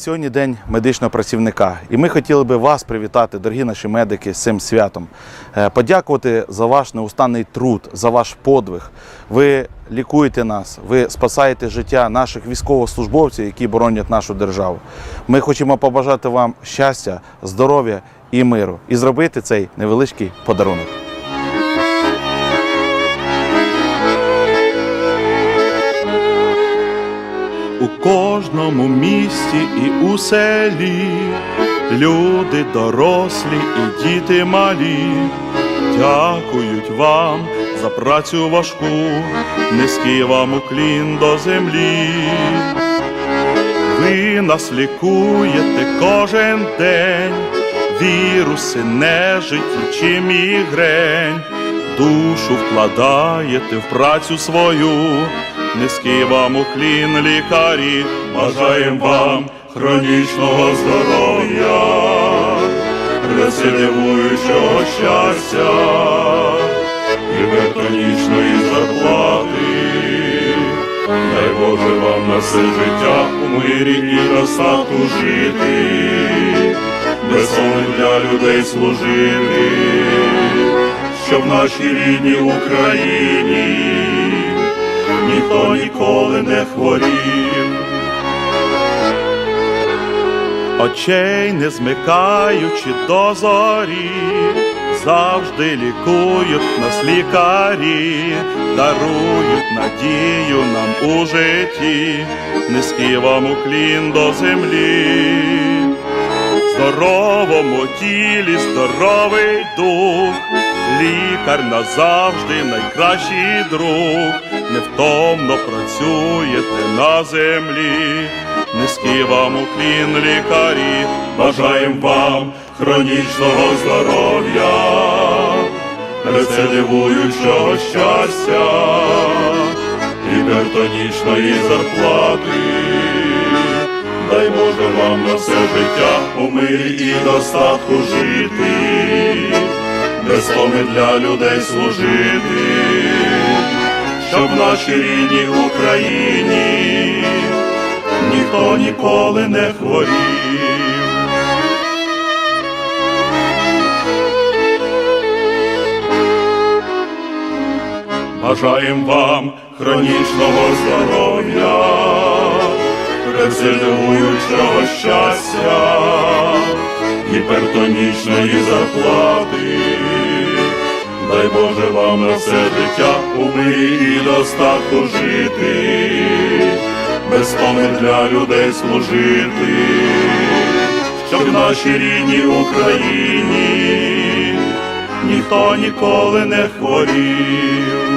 Сьогодні день медичного працівника, і ми хотіли би вас привітати, дорогі наші медики, з цим святом. Е, Подякувати за ваш неустанний труд, за ваш подвиг. Ви лікуєте нас, ви спасаєте життя наших військовослужбовців, які боронять нашу державу. Ми хочемо побажати вам щастя, здоров'я і миру, і зробити цей невеличкий подарунок. Кожному місті і у селі. Люди дорослі і діти малі, дякують вам за працю важку, низький вам уклін до землі. Ви нас лікуєте кожен день, віруси, нежиті чи мігрень, душу вкладаєте в працю свою, низький вам уклін лікарі, бажаєм вам хронічного здоров'я, рецидивуючого щастя, і гіпертонічної зарплати. Дай Боже вам на все життя у мирі і достатку жити, безсонним для людей служити, щоб нашій рідній Україні ніхто ніколи не хворів. Очей не змикаючи до зорі, завжди лікують нас лікарі, дарують надію нам у житті, низький вам уклін до землі, здоровому тілі, здоровий дух, лікар назавжди найкращий друг, невтомно працюєте на землі. Низький вам уклін лікарі, бажаєм вам хронічного здоров'я, рецидивуючого щастя, гіпертонічної зарплати. Дай Боже вам на все життя у мирі і достатку жити, без томи для людей служити, щоб в нашій рідній Україні ніхто ніколи не хворів. Бажаєм вам хронічного здоров'я, резервуючого щастя, гіпертонічної зарплати. Дай Боже вам на все життя у мирі і достатку жити, без помин для людей служити, щоб в нашій рідній Україні ніхто ніколи не хворів.